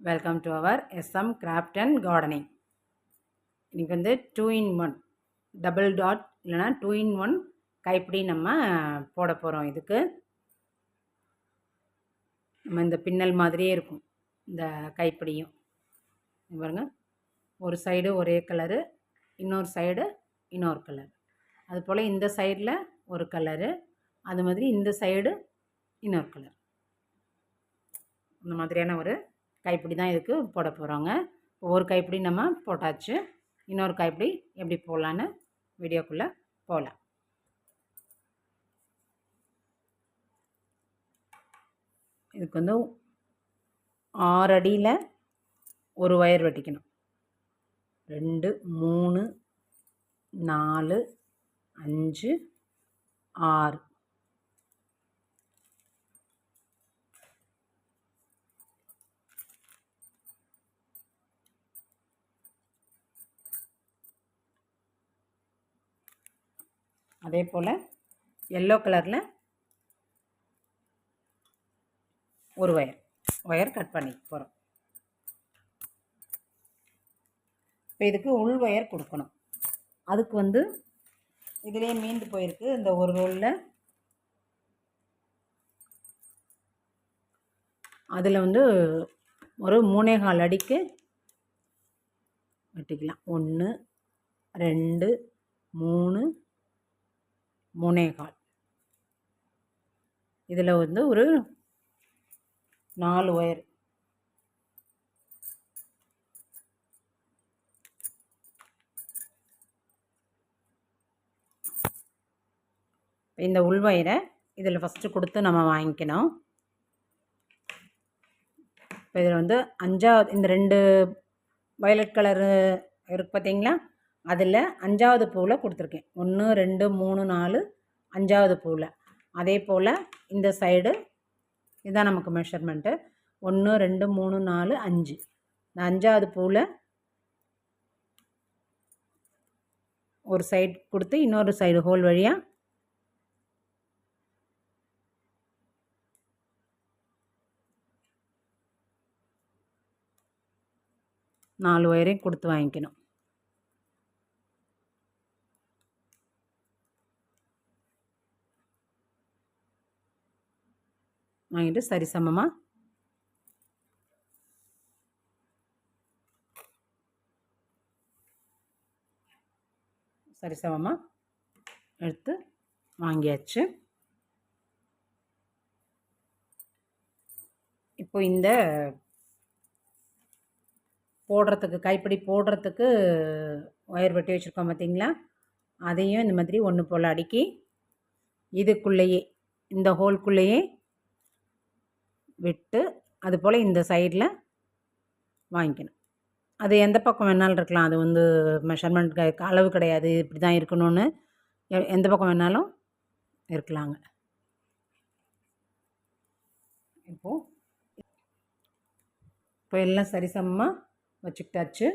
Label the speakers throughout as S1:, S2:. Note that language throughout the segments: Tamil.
S1: Welcome to our S M craft and gardening இன்றைக்கி வந்து two in one double dot இல்லைனா டூ இன் ஒன் கைப்பிடி நம்ம போட போகிறோம் இதுக்கு. நம்ம இந்த பின்னல் மாதிரியே இருக்கும் இந்த கைப்பிடியும். பாருங்கள் பாருங்க ஒரு சைடு ஒரே கலரு இன்னொரு சைடு இன்னொரு கலர் அதுபோல் இந்த சைடில் ஒரு கலரு அது மாதிரி இந்த சைடு இன்னொரு கலர் இந்த மாதிரியான ஒரு கைப்பிடி தான் இதுக்கு போட போகிறோங்க ஒரு கைப்பிடி நம்ம போட்டாச்சு. இன்னொரு கைப்பிடி எப்படி போடலான்னு வீடியோக்குள்ளே போகலாம் இதுக்கு வந்து ஆறு அடியில் ஒரு ஒயர் வெட்டிக்கணும். ரெண்டு மூணு நாலு அஞ்சு ஆறு. அதே போல் எல்லோ கலரில் ஒரு ஒயர் ஒயர் கட் பண்ணி போகிறோம் இப்போ இதுக்கு உள் ஒயர் கொடுக்கணும். அதுக்கு வந்து இதிலே மீண்டு போயிருக்கு. இந்த ஒரு ரோலில் அதில் வந்து ஒரு மூணேகால் அடிக்கு வெட்டிக்கலாம். ஒன்று ரெண்டு மூணு முனேகால் இதில் வந்து ஒரு நாலு ஒயர். இந்த உள்வயரை இதில் ஃபஸ்ட்டு கொடுத்து நம்ம வாங்கிக்கணும். இப்போ இதில் வந்து அஞ்சாவது இந்த ரெண்டு வயலட் கலரு இருக்குது பார்த்தீங்களா அதில் அஞ்சாவது பூவில் கொடுத்துருக்கேன். ஒன்று ரெண்டு மூணு நாலு அஞ்சாவது பூவில் அதே போல் இந்த சைடு இதுதான் நமக்கு மெஷர்மெண்ட்டு ஒன்று ரெண்டு மூணு நாலு அஞ்சு. இந்த அஞ்சாவது பூவில் ஒரு சைடு கொடுத்து இன்னொரு சைடு ஹோல் வழியாக நாலு ஒயரையும் கொடுத்து வாங்கிக்கணும். வாங்கிட்டு சரிசமமாக சரிசமமாக எடுத்து வாங்கியாச்சு. இப்போ இந்த போடுறதுக்கு கைப்பிடி போடுறதுக்கு ஒயர் வெட்டி வச்சுருக்கோம் பார்த்தீங்களா அதையும் இந்த மாதிரி ஒன்று போல் அடுக்கி இதுக்குள்ளேயே இந்த ஹோல்குள்ளேயே விட்டு அது போல் இந்த சைடில் வாங்கிக்கணும். அது எந்த பக்கம் வேணாலும் இருக்கலாம். அது வந்து மெஷர்மெண்ட் அளவு கிடையாது. இப்படி தான் இருக்கணும்னு எந்த பக்கம் வேணாலும் இருக்கலாங்க. இப்போது இப்போ எல்லாம் சரிசமமாக வச்சுக்கிட்டாச்சு.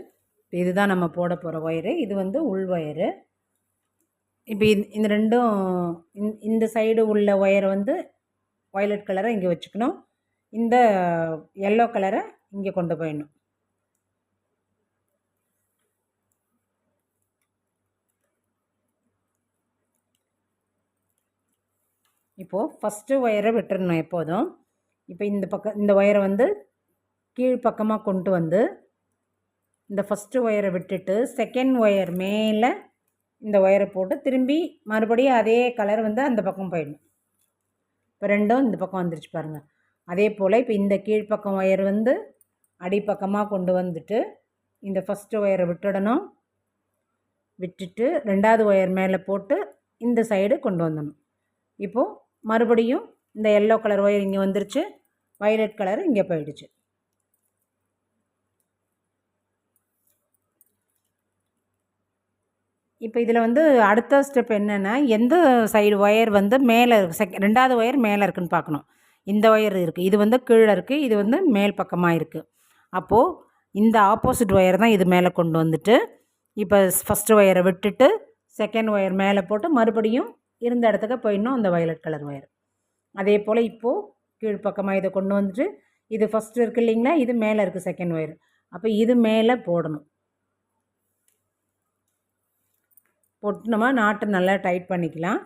S1: இப்போ இதுதான் நம்ம போட போகிற ஒயரு. இது வந்து உள் ஒயரு. இப்போ இந்த ரெண்டும் இந்த சைடு உள்ள ஒயரை வந்து வயலட் கலரை இங்கே வச்சுக்கணும். இந்த எல்லோ கலரை இங்கே கொண்டு போயிடணும். இப்போது ஃபஸ்ட்டு ஒயரை விட்டுறணும் எப்போதும். இப்போ இந்த பக்கம் இந்த ஒயரை வந்து கீழ்ப்பக்கமாக கொண்டு வந்து இந்த ஃபஸ்ட்டு ஒயரை விட்டுட்டு செகண்ட் ஒயர் மேலே இந்த ஒயரை போட்டு திரும்பி மறுபடியும் அதே கலர் வந்து அந்த பக்கம் போயிடணும். இப்போ ரெண்டும் இந்த பக்கம் வந்துருச்சு பாருங்கள் அதே போல் இப்போ இந்த கீழ்ப்பக்கம் ஒயர் வந்து அடிப்பக்கமாக கொண்டு வந்துட்டு இந்த ஃபஸ்ட்டு ஒயரை விட்டுடணும். விட்டுட்டு ரெண்டாவது ஒயர் மேலே போட்டு இந்த சைடு கொண்டு வந்துடணும் இப்போது மறுபடியும் இந்த எல்லோ கலர் ஒயர் இங்கே வந்துருச்சு. வயலட் கலர் இங்கே போயிடுச்சு. இப்போ இதில் வந்து அடுத்த ஸ்டெப் என்னென்னா எந்த சைடு ஒயர் வந்து மேலே செக் ரெண்டாவது ஒயர் மேலே இருக்குதுன்னு பார்க்கணும். இந்த ஒயர் இருக்குது இது வந்து கீழே இருக்குது இது வந்து மேல் பக்கமாக இருக்குது அப்போது இந்த ஆப்போசிட் ஒயர் தான் இது மேலே கொண்டு வந்துட்டு இப்போ ஃபஸ்ட்டு ஒயரை விட்டுட்டு செகண்ட் ஒயர் மேலே போட்டு மறுபடியும் இருந்த இடத்துக்கு போயிடணும் அந்த வயலட் கலர் ஒயர் அதே போல் இப்போது கீழ்ப்பக்கமாக இதை கொண்டு வந்துட்டு இது ஃபஸ்ட்டு இருக்குது இல்லைங்களா இது மேலே இருக்குது செகண்ட் ஒயர் அப்போ இது மேலே போடணும். போட்டு நம்ம நாட்டை நல்லா டைட் பண்ணிக்கலாம்.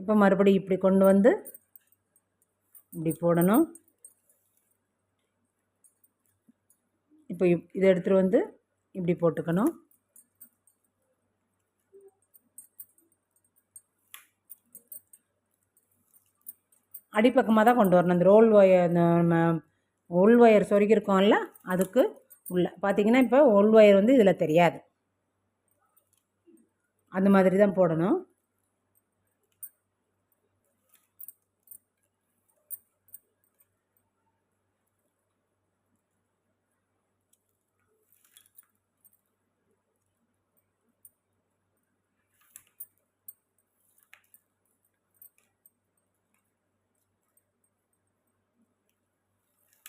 S1: இப்போ மறுபடியும் இப்படி கொண்டு வந்து இப்படி போடணும். இப்போ இதை எடுத்துகிட்டு வந்து இப்படி போட்டுக்கணும். அடிப்பக்கமாக தான் கொண்டு வரணும். அந்த ரோல் ஒயர் நம்ம உள் ஒயர் சொருகிருக்கோம்ல அதுக்கு உள்ள. பார்த்திங்கன்னா இப்போ உள் ஒயர் வந்து இதில் தெரியாது. அந்த மாதிரி தான் போடணும்.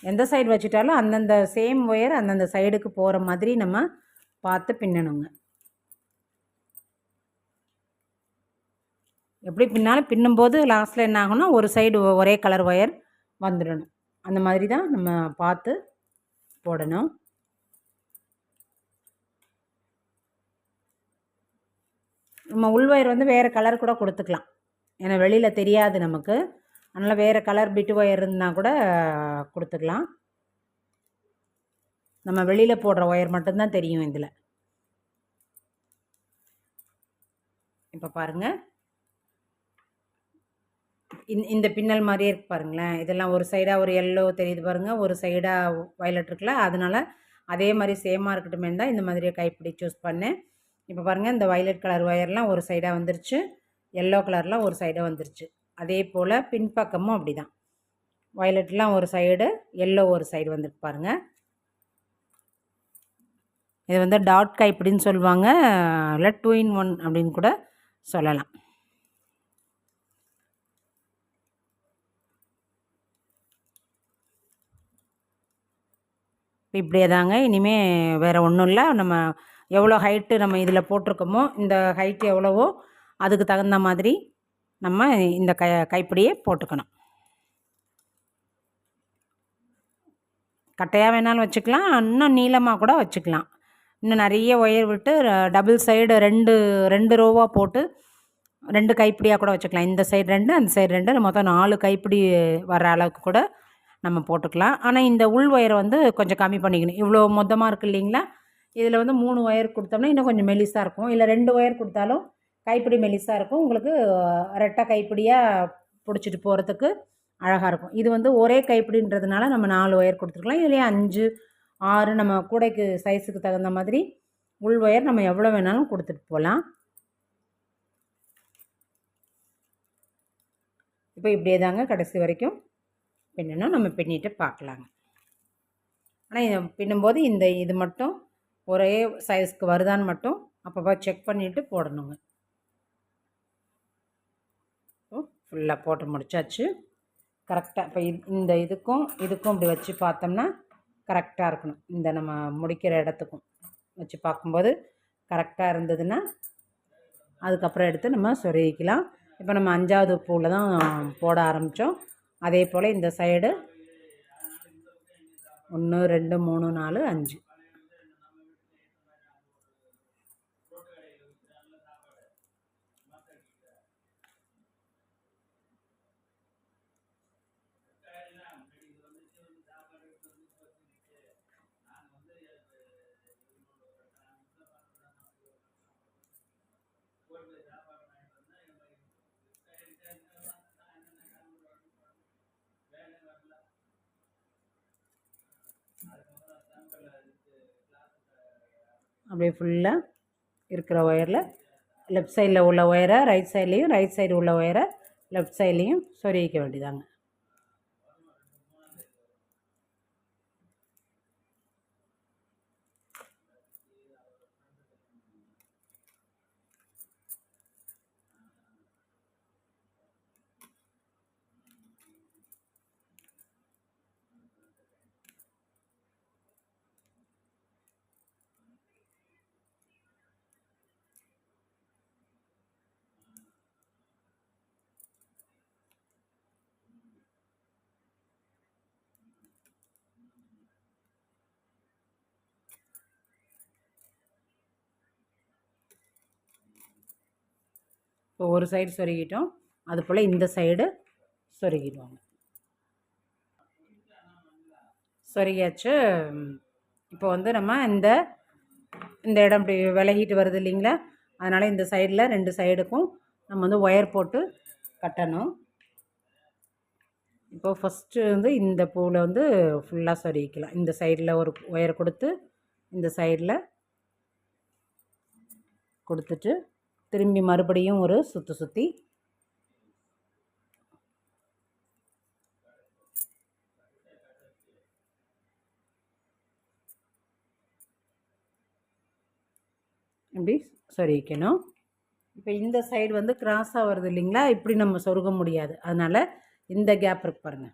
S1: எந்த சைடு வச்சுட்டாலும் அந்தந்த சேம் ஒயர் அந்தந்த சைடுக்கு போகிற மாதிரி நம்ம பார்த்து பின்னணுங்க. எப்படி பின்னாலும் பின்னும்போது லாஸ்ட்டில் என்ன ஆகும்னா ஒரு சைடு ஒரே கலர் ஒயர் வந்துடணும். அந்த மாதிரி தான் நம்ம பார்த்து போடணும். நம்ம உள் ஒயர் வந்து வேறு கலர் கூட கொடுத்துக்கலாம். ஏன்னா வெளியில் தெரியாது நமக்கு. அதனால் வேறு கலர் பிட்டு ஒயர் இருந்தால் கூட கொடுத்துக்கலாம். நம்ம வெளியில் போடுற ஒயர் மட்டும்தான் தெரியும் இதில். இப்போ பாருங்கள் இந்த பின்னல் மாதிரியே இருக்கு பாருங்களேன். இதெல்லாம் ஒரு சைடாக ஒரு எல்லோ தெரியுது பாருங்கள் ஒரு சைடாக வயலட் இருக்குல்ல அதனால் அதே மாதிரி சேமாக இருக்கட்டுமே தான் இந்த மாதிரி கைப்பிடி சூஸ் பண்ணேன். இப்போ பாருங்கள் இந்த வயலட் கலர் ஒயர்லாம் ஒரு சைடாக வந்துருச்சு. எல்லோ கலர்லாம் ஒரு சைடாக வந்துருச்சு. அதே போல் பின்பக்கமும் அப்படி தான் வயலட்லாம் ஒரு சைடு எல்லோ ஒரு சைடு வந்துட்டு பாருங்கள் இது வந்து டாட் கைப்பிடின்னு சொல்லுவாங்க. இல்லை டூ இன் ஒன் அப்படின்னு கூட சொல்லலாம். இப்படியே தாங்க இனிமேல் வேறு ஒன்றும் இல்லை. நம்ம எவ்வளோ ஹைட்டு நம்ம இதில் போட்டிருக்கோமோ இந்த ஹைட்டு எவ்வளவோ அதுக்கு தகுந்த மாதிரி நம்ம இந்த க கைப்பிடியை போட்டுக்கணும். கட்டையாக வேணாலும் வச்சுக்கலாம் இன்னும் நீளமாக கூட வச்சுக்கலாம். இன்னும் நிறைய ஒயர் விட்டு டபுள் சைடு ரெண்டு ரெண்டு ரோவாக போட்டு ரெண்டு கைப்பிடியாக கூட வச்சுக்கலாம். இந்த சைடு ரெண்டு அந்த சைடு ரெண்டு மொத்தம் நாலு கைப்பிடி வர அளவுக்கு கூட நம்ம போட்டுக்கலாம். ஆனால் இந்த உள் ஒயரை வந்து கொஞ்சம் கம்மி பண்ணிக்கணும். இவ்வளோ மொத்தமாக இருக்குது இல்லைங்களா? இதில் வந்து மூணு ஒயர் கொடுத்தோம்னா இன்னும் கொஞ்சம் மெலிசாக இருக்கும். இல்லை ரெண்டு ஒயர் கொடுத்தாலும் கைப்பிடி மெலிசாக இருக்கும். உங்களுக்கு ரெட்டை கைப்பிடியாக பிடிச்சிட்டு போகிறதுக்கு அழகாக இருக்கும். இது வந்து ஒரே கைப்பிடின்றதுனால நம்ம நாலு ஒயர் கொடுத்துருக்கலாம். இதுலேயே அஞ்சு ஆறு நம்ம கூடைக்கு சைஸுக்கு தகுந்த மாதிரி உள் ஒயர் நம்ம எவ்வளோ வேணாலும் கொடுத்துட்டு போகலாம். இப்போ இப்படியே தாங்க கடைசி வரைக்கும் பின்னணும். நம்ம பின்னிட்டு பார்க்கலாங்க. ஆனால் பின்னும்போது இந்த இது மட்டும் ஒரே சைஸ்க்கு வருதான்னு மட்டும் அப்பப்போ செக் பண்ணிவிட்டு போடணுங்க. ஃபுல்லாக போட்டு முடித்தாச்சு கரெக்டாக இப்போ இது இந்த இதுக்கும் இதுக்கும் இப்படி வச்சு பார்த்தோம்னா கரெக்டாக இருக்கணும். இந்த நம்ம முடிக்கிற இடத்துக்கும் வச்சு பார்க்கும்போது கரெக்டாக இருந்ததுன்னா அதுக்கப்புறம் எடுத்து நம்ம சொருகிக்கலாம். இப்போ நம்ம அஞ்சாவது பூவில் தான் போட ஆரம்பித்தோம் அதே போல் இந்த சைடு ஒன்று ரெண்டு மூணு நாலு அஞ்சு. அப்படியே ஃபுல்லாக இருக்கிற ஒயரில் லெஃப்ட் சைடில் உள்ள ஒயரை ரைட் சைட்லேயும் ரைட் சைடு உள்ள ஒயரை லெஃப்ட் சைட்லேயும் சொருகிக்க வேண்டியதாங்க. இப்போ ஒரு சைடு சொருகிட்டோம். அது போல் இந்த சைடு சொருகிடுவாங்க. சொருகியாச்சு. இப்போ வந்து நம்ம இந்த இந்த இடம் இப்படி விலகிட்டு வருது இல்லைங்களா? அதனால் இந்த சைடில் ரெண்டு சைடுக்கும் நம்ம வந்து ஒயர் போட்டு கட்டணும். இப்போ ஃபஸ்ட்டு வந்து இந்த பூவில் வந்து ஃபுல்லாக சொருகிக்கலாம். இந்த சைடில் ஒரு ஒயர் கொடுத்து இந்த சைடில் கொடுத்துட்டு திரும்பி மறுபடியும் ஒரு சுற்றி சுற்றி இப்படி சொருகிக்கணும் இப்போ இந்த சைடு வந்து கிராஸாக வருது இல்லைங்களா? இப்படி நம்ம சொருக முடியாது. அதனால் இந்த கேப் இருக்கு பாருங்கள்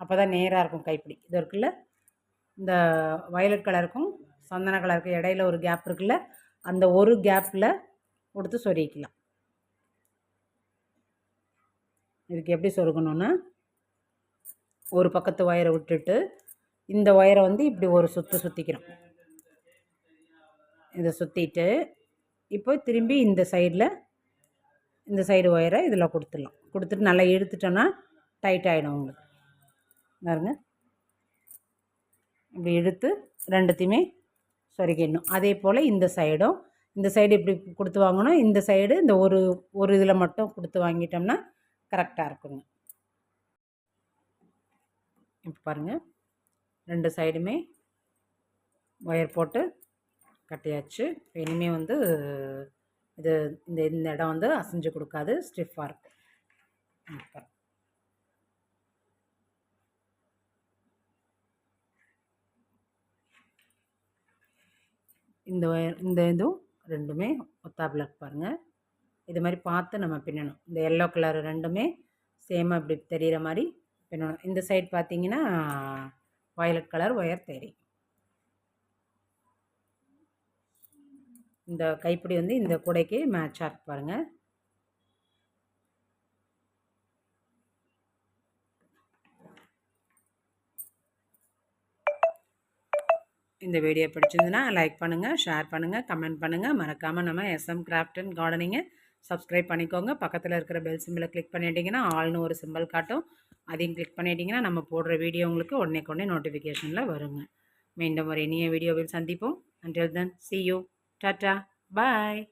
S1: அப்போ தான் நேராக இருக்கும் கைப்பிடி. இது இருக்குல்ல? இந்த வயலட் கலருக்கும் சந்தன கலருக்கும் இடையில ஒரு கேப் இருக்குல்ல? அந்த ஒரு கேப்பில் கொடுத்து சொருகிக்கலாம். இதுக்கு எப்படி சொருகணுன்னா ஒரு பக்கத்து ஒயரை விட்டுட்டு இந்த ஒயரை வந்து இப்படி ஒரு சுற்று சுற்றிக்கிறோம் இதை சுற்றிட்டு இப்போ திரும்பி இந்த சைடில் இந்த சைடு ஒயரை இதில் கொடுத்துடலாம். கொடுத்துட்டு நல்லா இழுத்துட்டோன்னா டைட் ஆகிடும் உங்களுக்கு. பாருங்க. இப்படி இழுத்து ரெண்டுத்தையுமே சொருகிடணும். அதே போல் இந்த சைடும் இந்த சைடு இப்படி கொடுத்து வாங்கணும் இந்த சைடு இந்த ஒரு ஒரு இதில் மட்டும் கொடுத்து வாங்கிட்டோம்னா கரெக்டாக இருக்குங்க. இப்போ பாருங்கள் ரெண்டு சைடுமே ஒயர் போட்டு கட்டியாச்சு. இனிமேல் வந்து இது இந்த இந்த இடம் வந்து அசைஞ்சு கொடுக்காது ஸ்டிஃபாக இருக்கும் இப்போ. இந்த இந்த இதுவும் ரெண்டுமே ஒத்தாப்பில் பாருங்கள் இது மாதிரி பார்த்து நம்ம பின்னணும். இந்த எல்லோ கலர் ரெண்டுமே சேமாக இப்படி தெரிகிற மாதிரி பின்னணும். இந்த சைட் பார்த்தீங்கன்னா வயலட் கலர் ஒயர் தெரியும் இந்த கைப்பிடி வந்து இந்த கூடைக்கு மேட்சாக இருக்கு பாருங்கள் இந்த வீடியோ பிடிச்சிருந்துன்னா லைக் பண்ணுங்கள் ஷேர் பண்ணுங்கள் கமெண்ட் பண்ணுங்கள் மறக்காமல் நம்ம எஸ்எம் கிராஃப்ட் அண்ட் கார்டனிங்கை சப்ஸ்கிரைப் பண்ணிக்கோங்க. பக்கத்தில் இருக்கிற பெல் சிம்பிளை கிளிக் பண்ணிட்டீங்கன்னா ஆல்னு ஒரு சிம்பிள் காட்டும். அதையும் கிளிக் பண்ணிட்டீங்கன்னா நம்ம போடுற வீடியோ உங்களுக்கு உடனே கொண்டே நோட்டிஃபிகேஷனில் வருங்க. மீண்டும் ஒரு இனிய வீடியோவில் சந்திப்போம். Until then see you tata bye